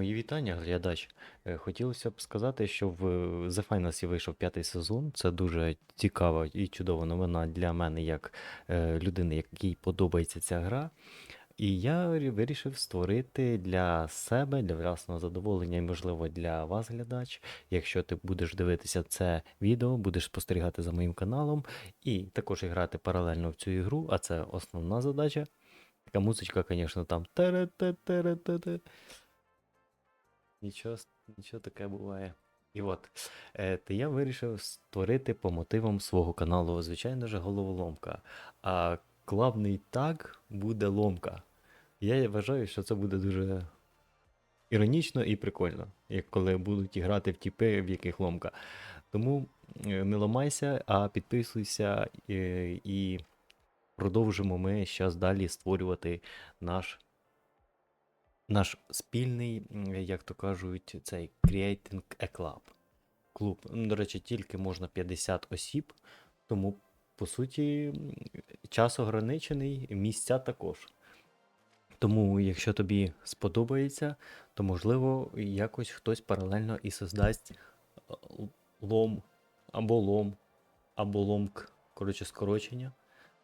Мої вітання, глядач. Е, Хотілося б сказати, що в The Finals вийшов п'ятий сезон. Це дуже цікава і чудова новина для мене, як е, людини, якій подобається ця гра. І я вирішив створити для себе, для власного задоволення і, можливо, для вас, глядач. Якщо ти будеш дивитися це відео, будеш спостерігати за моїм каналом і також грати паралельно в цю ігру, а це основна задача. Така музичка, звісно, там. Нічого, нічого таке буває. І от, е, то я вирішив створити по мотивам свого каналу, звичайно ж, головоломка. А главний так буде ломка. Я вважаю, що це буде дуже іронічно і прикольно, як коли будуть грати в тіпи, в яких ломка. Тому е, не ламайся, а підписуйся е, і продовжимо ми зараз далі створювати наш наш спільний, як то кажуть, цей Creating a Club. Клуб. Ну, До речі, тільки можна 50 осіб, тому, по суті, час ограничений, місця також. Тому, якщо тобі сподобається, то можливо якось хтось паралельно і создасть е, лом, або лом, або ломк, коротше, скорочення.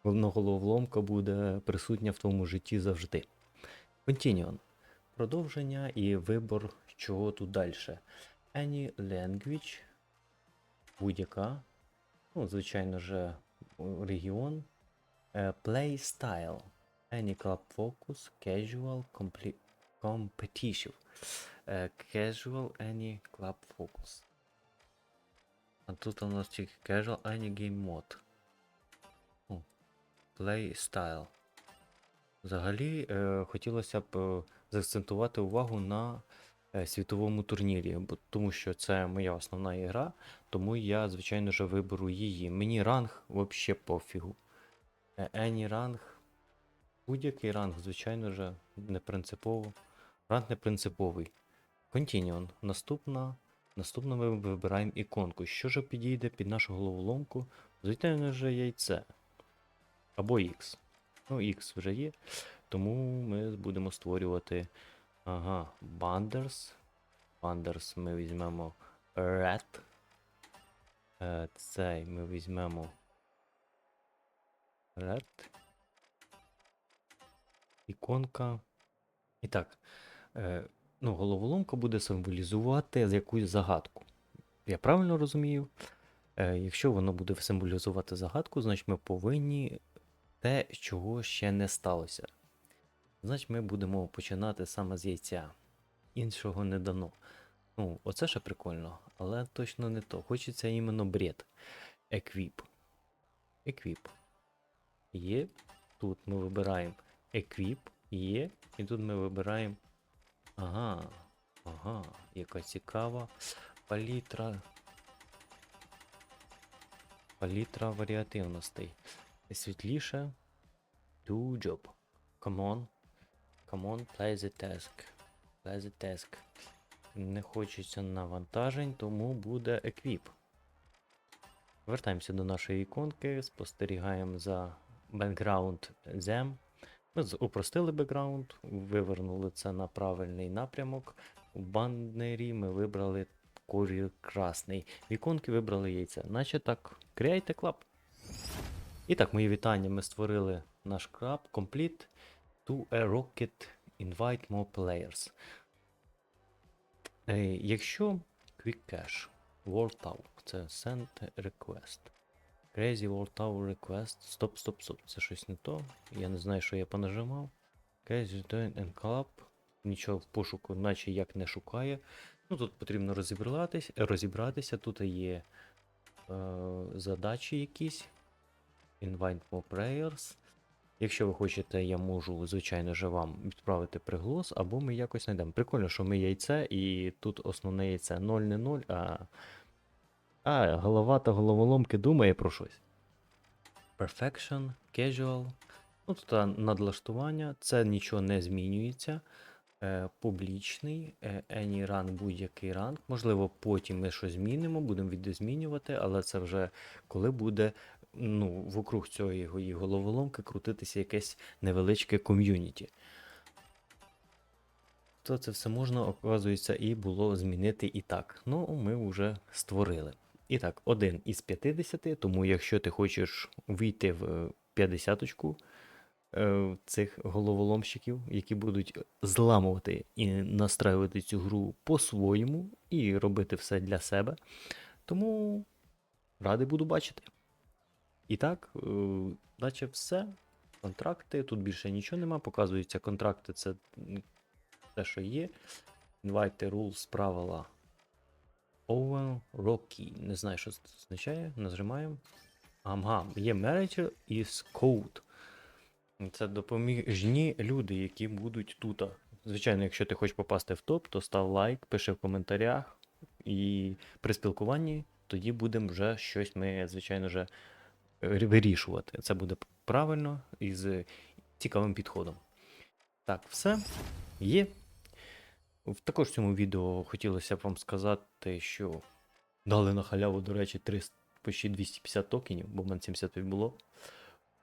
Головоломка буде присутня в твоєму житті завжди. Continuum. Продовження і вибор, чого тут далі. Any language, будь-яка, ну, звичайно ж, регіон. Е, Play style. Any club focus, casual. Е, Casual, any club focus. А тут у нас тільки casual, any game mode. Play style. Взагалі, е, хотілося б е, заакцентувати увагу на е, світовому турнірі, бо, тому що це моя основна ігра, тому я, звичайно ж, виберу її. Мені ранг взагалі пофігу. Е, Any ранг, будь-який ранг, звичайно ж, не принципово. Ранг не принциповий. Continuum. Наступна. Наступно ми вибираємо іконку. Що ж підійде під нашу головоломку? Звичайно ж, яйце. Або X. Ну, X вже є. Тому ми будемо створювати. Ага, Bunders. Bunders ми візьмемо Red. Е, Цей ми візьмемо Red. Іконка. І так. Е, ну, головоломка буде символізувати якусь загадку. Я правильно розумію? Е, якщо воно буде символізувати загадку, значить ми повинні те, чого ще не сталося. Значить, ми будемо починати саме з яйця. Іншого не дано. Ну, оце ще прикольно, але точно не то. Хочеться іменно бред. Еквіп. Еквіп. Є. Тут ми вибираємо еквіп. Є. І тут ми вибираємо. Ага. Ага. Яка цікава палітра. Палітра варіативностей. Світліше. Do job. Come on. Come on, play the task. Play the task. Не хочеться навантажень, тому буде еквіп. Вертаємося до нашої іконки, спостерігаємо за background them. Ми упростили бекграунд, вивернули це на правильний напрямок. У баннері ми вибрали колір красний. В іконки вибрали яйця. Наче так, create club. І так, мої вітання. Ми створили наш краб complete to a rocket invite more players. Е, якщо Quick Cache, World Tower, це Send Request. Crazy World Tower Request. Стоп, стоп, стоп. Це щось не то. Я не знаю, що я понажимав. Crazy Join and Club. Нічого в пошуку, наче як не шукає. Ну тут потрібно розібратися. розібратися. Тут є е, задачі якісь. Invite more prayers. Якщо ви хочете, я можу, звичайно ж, вам відправити приголос, або ми якось знайдемо. Прикольно, що ми яйце, і тут основне яйце 0 не 0, а. А, голова та головоломки думає про щось. Perfection, casual. Ну, тут надлаштування, це нічого не змінюється. Е, публічний, е, any run, будь-який ранг. Можливо, потім ми щось змінимо, будемо відозмінювати, але це вже коли буде ну, вокруг цієї головоломки крутитися якесь невеличке ком'юніті. то це все можна, оказується, і було змінити і так. Ну, ми вже створили. І так, один із 50, тому якщо ти хочеш вийти в 50-очку е, цих головоломщиків, які будуть зламувати і настраювати цю гру по-своєму і робити все для себе, тому радий буду бачити. І так, е, наче все. Контракти, тут більше нічого нема. Показується, контракти це те, що є. Invite rules, правила. Owen Rocky. Не знаю, що це означає. Нажимаємо. Ага, є manager і code. Це допоміжні люди, які будуть тут. Звичайно, якщо ти хочеш попасти в топ, то став лайк, пиши в коментарях. І при спілкуванні тоді будемо вже щось ми, звичайно, вже вирішувати. Це буде правильно і з цікавим підходом. Так, все є. Також в цьому відео хотілося б вам сказати, що дали на халяву, до речі, 300, почти 250 токенів, бо в мене 75 було.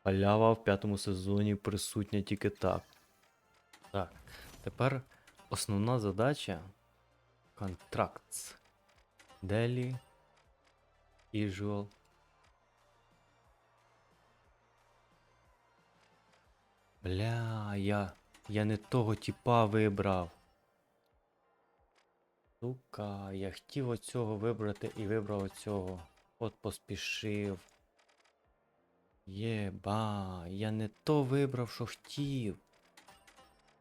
Халява в п'ятому сезоні присутня тільки так. Так, тепер основна задача Contracts. Daily Visual. Бля, я. Я не того типа вибрав. Сука, я хотів оцього вибрати і вибрав оцього. От поспішив. Єба, я не то вибрав, що хотів.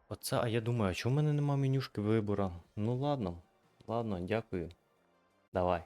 Оце, а я думаю, а чому в мене нема менюшки вибору? Ну ладно, ладно, дякую. Давай.